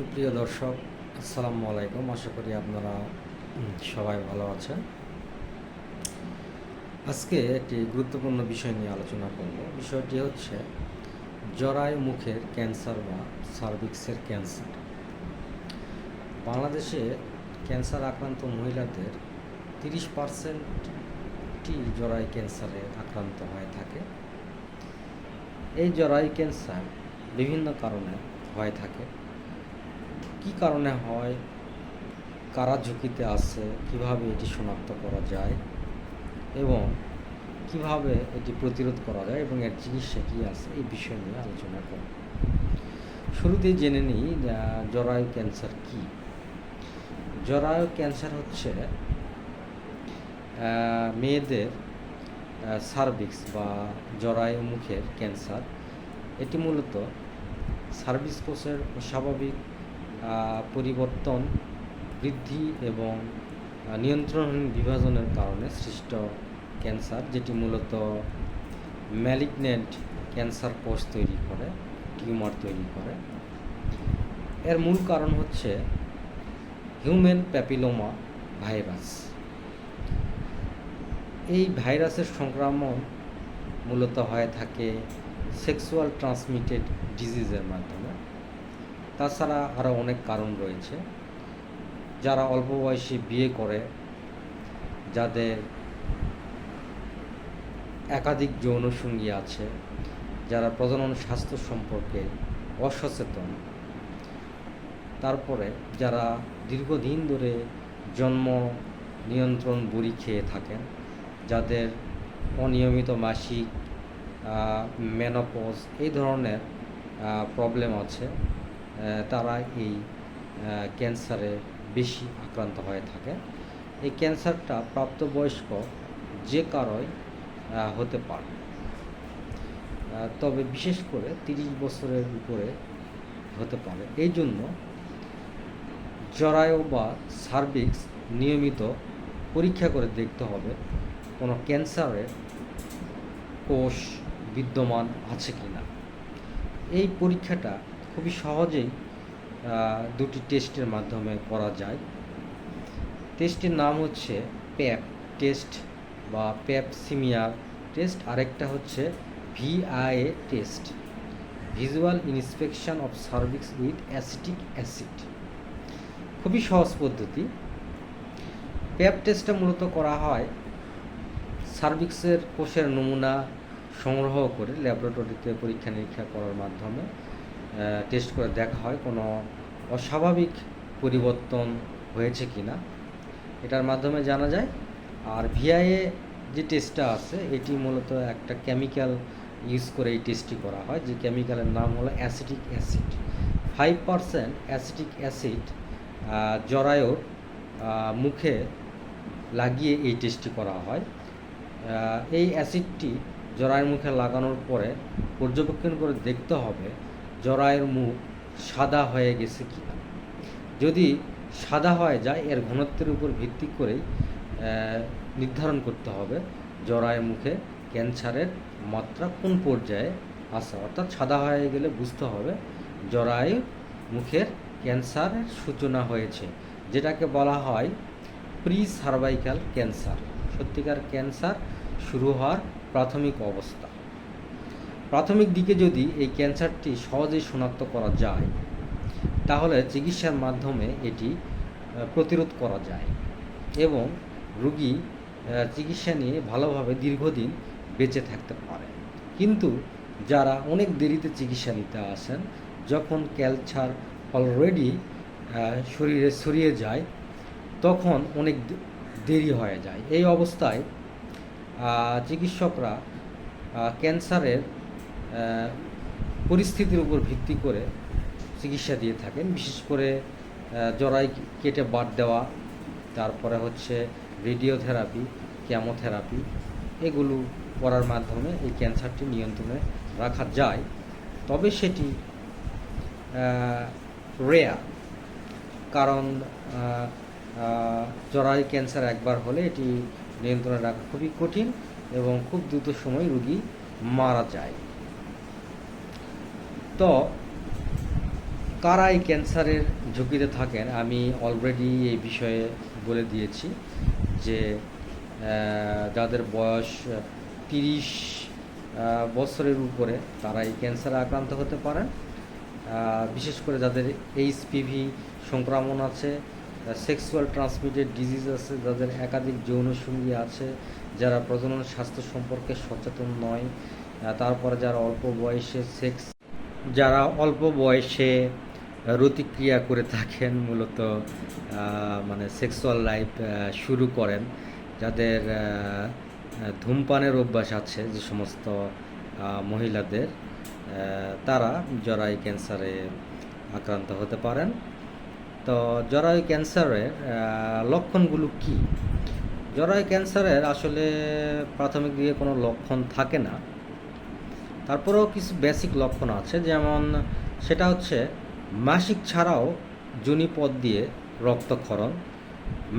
সুপ্রিয় দর্শক, আসসালামু আলাইকুম। আশা করি আপনারা সবাই ভালো আছেন। আজকে একটি গুরুত্বপূর্ণ বিষয় নিয়ে আলোচনা করব। বিষয়টি হচ্ছে জরায়ু মুখের ক্যান্সার বা সার্ভিক্সের ক্যান্সার। বাংলাদেশে ক্যান্সার আক্রান্ত মহিলাদের তিরিশ পার্সেন্টটি জরায়ু ক্যান্সারে আক্রান্ত হয়ে থাকে। এই জরায়ু ক্যান্সার বিভিন্ন কারণে হয়ে থাকে। কি কারণে হয়? কারা ঝুঁকিতে আছে? কীভাবে এটি শনাক্ত করা যায়? এবং কীভাবে এটি প্রতিরোধ করা যায়? এবং এর চিকিৎসা কী আছে? এই বিষয় নিয়ে আলোচনা করব। শুরুতেই জেনে নিই জরায়ু ক্যান্সার কি? জরায়ু ক্যান্সার হচ্ছে মেয়েদের সার্ভিক্স বা জরায়ু মুখের ক্যান্সার। এটি মূলত সার্ভিস কোষের স্বাভাবিক পরিবর্তন, বৃদ্ধি এবং নিয়ন্ত্রণহীন বিভাজনের কারণে সৃষ্ট ক্যান্সার, যেটি মূলত ম্যালিগনেন্ট ক্যান্সার কোষ তৈরি করে, টিউমার তৈরি করে। এর মূল কারণ হচ্ছে হিউম্যান প্যাপিলোমা ভাইরাস। এই ভাইরাসের সংক্রমণ মূলত হয়ে থাকে সেক্সুয়াল ট্রান্সমিটেড ডিজিজের মাধ্যমে। তাছাড়া আরও অনেক কারণ রয়েছে। যারা অল্প বয়সে বিয়ে করে, যাদের একাধিক যৌনসঙ্গী আছে, যারা প্রজনন স্বাস্থ্য সম্পর্কে অসচেতন, তারপরে যারা দীর্ঘদিন ধরে জন্ম নিয়ন্ত্রণ বড়ি খেয়ে থাকেন, যাদের অনিয়মিত মাসিক মেনোপজ এই ধরনের প্রবলেম আছে। তারা এই ক্যান্সারে বেশি আক্রান্ত হয়ে থাকে। এই ক্যান্সারটা প্রাপ্তবয়স্ক যে কারোই হতে পারে। তবে বিশেষ করে তিরিশ বছরের উপরে হতে পারে। এই জন্য জরায়ু বা সার্ভিক্স নিয়মিত পরীক্ষা করে দেখতে হবে, কোনো ক্যান্সারের কোষ বিদ্যমান আছে কি না এই পরীক্ষাটা খুবই সহজেই দুটি টেস্টের মাধ্যমে করা যায়। টেস্টের নাম হচ্ছে প্যাপ টেস্ট বা প্যাপ প্যাপসিমিয়ার টেস্ট। আরেকটা হচ্ছে V I A test, visual inspection of cervix with acetic acid. খুবই সহজ পদ্ধতি। প্যাপ টেস্টটা মূলত করা হয় সার্ভিক্সের কোষের নমুনা সংগ্রহ করে ল্যাবরেটরিতে পরীক্ষা নিরীক্ষা করার মাধ্যমে। টেস্ট করে দেখা হয় কোনো অস্বাভাবিক পরিবর্তন হয়েছে কি না, এটার মাধ্যমে জানা যায়। আর ভিআইএ যে টেস্টটা আছে, এটি মূলত একটা কেমিক্যাল ইউজ করে এই টেস্টটি করা হয়। যে কেমিক্যালের নাম হলো acetic acid five percent acetic acid জরায়ুর মুখে লাগিয়ে এই টেস্টটি করা হয়। এই অ্যাসিডটি জরায়ুর মুখে লাগানোর পরে পর্যবেক্ষণ করে দেখতে হবে জরায়ুর মুখ সাদা হয়ে গেছে কি না? যদি সাদা হয়ে যায়, এর ঘনত্বের উপর ভিত্তি করেই নির্ধারণ করতে হবে জরায়ু মুখে ক্যান্সারের মাত্রা কোন পর্যায়ে আছে। অর্থাৎ সাদা হয়ে গেলে বুঝতে হবে জরায়ু মুখের ক্যান্সারের সূচনা হয়েছে, যেটাকে বলা হয় প্রি সার্ভাইকাল ক্যান্সার। সত্যিকার ক্যান্সার শুরু হওয়ার প্রাথমিক অবস্থা। প্রাথমিক দিকে যদি এই ক্যান্সারটি সহজেই শনাক্ত করা যায়, তাহলে চিকিৎসার মাধ্যমে এটি প্রতিরোধ করা যায় এবং রুগী চিকিৎসা নিয়ে ভালোভাবে দীর্ঘদিন বেঁচে থাকতে পারে। কিন্তু যারা অনেক দেরিতে চিকিৎসা নিতে আসেন, যখন ক্যান্সার অলরেডি শরীরে ছড়িয়ে যায়, তখন অনেক দেরি হয়ে যায়। এই অবস্থায় চিকিৎসকরা ক্যান্সারের পরিস্থিতির উপর ভিত্তি করে চিকিৎসা দিয়ে থাকেন। বিশেষ করে জরাই কেটে বাদ দেওয়া, তারপরে হচ্ছে রেডিওথেরাপি, ক্যামোথেরাপি, এগুলো করার মাধ্যমে এই ক্যান্সারটি নিয়ন্ত্রণে রাখা যায়। তবে সেটি রেয়ার কারণ জরায়ু ক্যান্সার একবার হলে এটি নিয়ন্ত্রণে রাখা খুবই কঠিন এবং খুব দ্রুত সময় রুগী মারা যায়। তো কারা এই ক্যান্সারের ঝুঁকিতে থাকেন, আমি অলরেডি এই বিষয়ে বলে দিয়েছি যে যাদের বয়স তিরিশ বছরের উপরে তারা এই ক্যান্সারে আক্রান্ত হতে পারেন। বিশেষ করে যাদের এইচপিভি সংক্রমণ আছে সেক্সুয়াল ট্রান্সমিটেড ডিজিজ আছে, যাদের একাধিক যৌনসঙ্গী আছে, যারা প্রজনন স্বাস্থ্য সম্পর্কে সচেতন নয় তারপরে যারা অল্প বয়সে সেক্স যারা অল্প বয়সে রতিক্রিয়া করে থাকেন, মূলত মানে সেক্সুয়াল লাইফ শুরু করেন, যাদের ধূমপানের অভ্যাস আছে যে সমস্ত মহিলাদের তারা জরায়ু ক্যান্সারে আক্রান্ত হতে পারেন। তো জরায়ু ক্যান্সারের লক্ষণগুলো কি? জরায়ু ক্যান্সারের আসলে প্রাথমিক দিকে কোনো লক্ষণ থাকে না। তারপরেও কিছু বেসিক লক্ষণ আছে, যেমন সেটা হচ্ছে মাসিক ছাড়াও যোনিপথ দিয়ে রক্তক্ষরণ,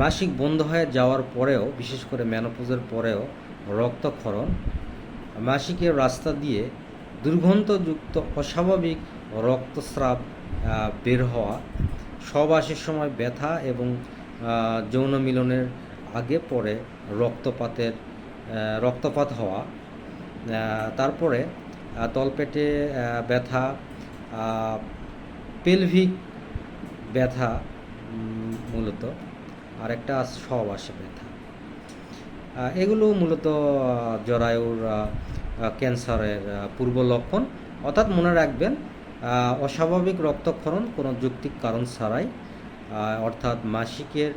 মাসিক বন্ধ হয়ে যাওয়ার পরেও, বিশেষ করে ম্যানোপোজের পরেও রক্তক্ষরণ, মাসিকের রাস্তা দিয়ে দুর্গন্ধযুক্ত অস্বাভাবিক রক্তস্রাব বের হওয়া সহবাসের সময় ব্যথা এবং যৌন মিলনের আগে পরে রক্তপাতের রক্তপাত হওয়া তারপরে তলপেটে ব্যথা পেলভিক ব্যথা মূলত। আরেকটা আছে সহবাসে ব্যথা। এগুলো মূলত জরায়ুর ক্যান্সারের পূর্ব লক্ষণ। অর্থাৎ মনে রাখবেন অস্বাভাবিক রক্তক্ষরণ কোনো যৌক্তিক কারণ ছাড়াই অর্থাৎ মাসিকের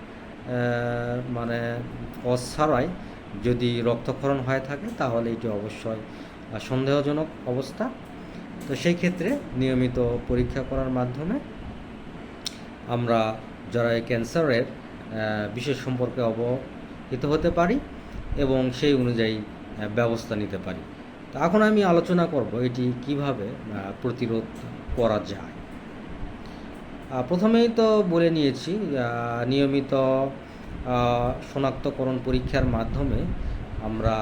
মানে কজ ছাড়াই যদি রক্তক্ষরণ হয়ে থাকে, তাহলে এটি অবশ্যই সন্দেহজনক অবস্থা। তো সেই ক্ষেত্রে নিয়মিত পরীক্ষা করার মাধ্যমে আমরা যারা এই ক্যান্সারের বিষয় সম্পর্কে অবহিত হতে পারি এবং সেই অনুযায়ী ব্যবস্থা নিতে পারি। তো এখন আমি আলোচনা করব এটি কীভাবে প্রতিরোধ করা যায়। প্রথমেই তো বলে নিয়েছি নিয়মিত শনাক্তকরণ পরীক্ষার মাধ্যমে আমরা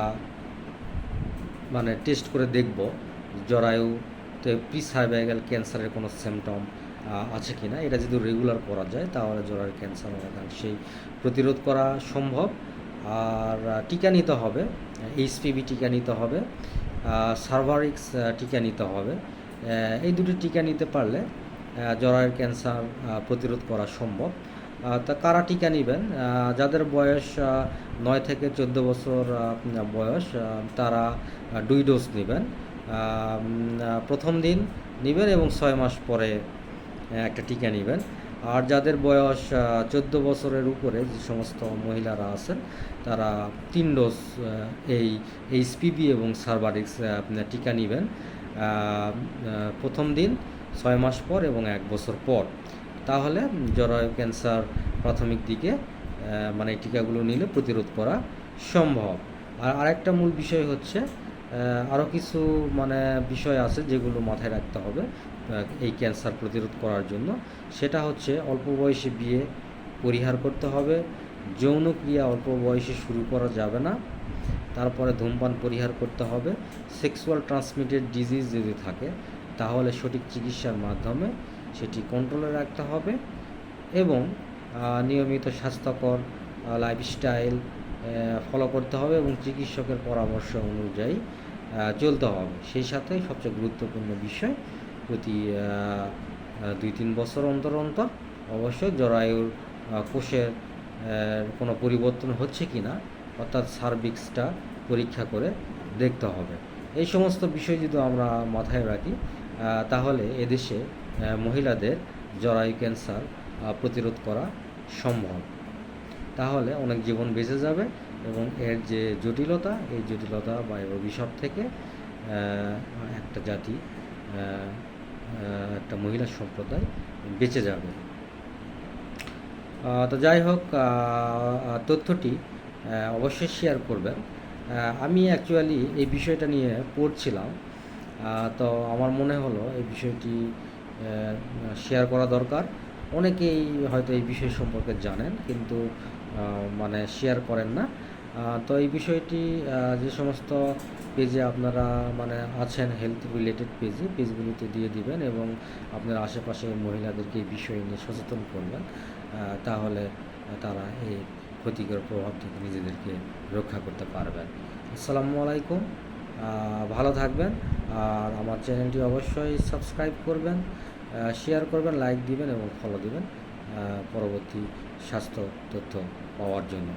মানে টেস্ট করে দেখব জরায়ুতে প্রি সার্ভাইকাল ক্যান্সারের কোনো সিমটম আছে কি না এটা যদি রেগুলার করা যায়, তাহলে জরায়ুর ক্যান্সার সেই প্রতিরোধ করা সম্ভব। আর টিকা নিতে হবে এইচপিভি টিকা নিতে হবে সার্ভারিক্স টিকা নিতে হবে। এই দুটি টিকা নিতে পারলে জরায়ুর ক্যান্সার প্রতিরোধ করা সম্ভব। তা কারা টিকা নেবেন? যাদের বয়স নয় থেকে চোদ্দ বছর বয়স তারা দুই ডোজ নেবেন। প্রথম দিন নেবেন এবং ছয় মাস পরে একটা টিকা নেবেন। আর যাদের বয়স চোদ্দ বছরের উপরে, যে সমস্ত মহিলারা আছেন, তারা তিন ডোজ এই এইচপিভি এবং সার্ভারিক্স টিকা নেবেন। প্রথম দিন ছয় মাস পর এবং এক বছর পর। তাহলে জরায়ু ক্যান্সার প্রাথমিক দিকে মানে টিকাগুলো নিলে প্রতিরোধ করা সম্ভব। আর আরেকটা মূল বিষয় হচ্ছে আরও কিছু মানে বিষয় আছে যেগুলো মাথায় রাখতে হবে এই ক্যান্সার প্রতিরোধ করার জন্য। সেটা হচ্ছে অল্প বয়সে বিয়ে পরিহার করতে হবে, যৌন ক্রিয়া অল্প বয়সে শুরু করা যাবে না, তারপরে ধূমপান পরিহার করতে হবে, সেক্সুয়াল ট্রান্সমিটেড ডিজিজ যদি থাকে তাহলে সঠিক চিকিৎসার মাধ্যমে সেটি কন্ট্রোলে রাখতে হবে এবং নিয়মিত স্বাস্থ্যকর লাইফস্টাইল ফলো করতে হবে এবং চিকিৎসকের পরামর্শ অনুযায়ী চলতে হবে। সেই সাথে সবচেয়ে গুরুত্বপূর্ণ বিষয় প্রতি দুই তিন বছর অন্তর অন্তর অবশ্যই জরায়ুর কোষের কোনো পরিবর্তন হচ্ছে কি না, অর্থাৎ সার্ভিক্সটা পরীক্ষা করে দেখতে হবে। এই সমস্ত বিষয় যদি আমরা মাথায় রাখি তাহলে এদেশে মহিলাদের জরায়ু ক্যান্সার প্রতিরোধ করা সম্ভব। তাহলে অনেক জীবন বেঁচে যাবে এবং এর যে জটিলতা, এই জটিলতা বা এর অভিশাপ থেকে একটা জাতি একটা মহিলা সম্প্রদায় বেঁচে যাবে। তো যাই হোক তথ্যটি অবশ্যই শেয়ার করবেন। আমি অ্যাকচুয়ালি এই বিষয়টা নিয়ে পড়ছিলাম। তো আমার মনে হলো এই বিষয়টি শেয়ার করা দরকার। অনেকেই হয়তো এই বিষয় সম্পর্কে জানেন কিন্তু মানে শেয়ার করেন না। তো এই বিষয়টি যে সমস্ত পেজে আপনারা মানে আছেন হেলথ রিলেটেড পেজে পেজগুলিতে দিয়ে দিবেন এবং আপনার আশেপাশে মহিলাদেরকে এই বিষয় নিয়ে সচেতন করবেন তাহলে তারা এই ক্ষতিকর প্রভাব থেকে নিজেদেরকে রক্ষা করতে পারবেন। আসসালামু আলাইকুম। ভালো থাকবেন। আর আমার চ্যানেলটি অবশ্যই সাবস্ক্রাইব করবেন শেয়ার করবেন লাইক দিবেন এবং ফলো দিবেন পরবর্তী স্বাস্থ্য তথ্য পাওয়ার জন্য।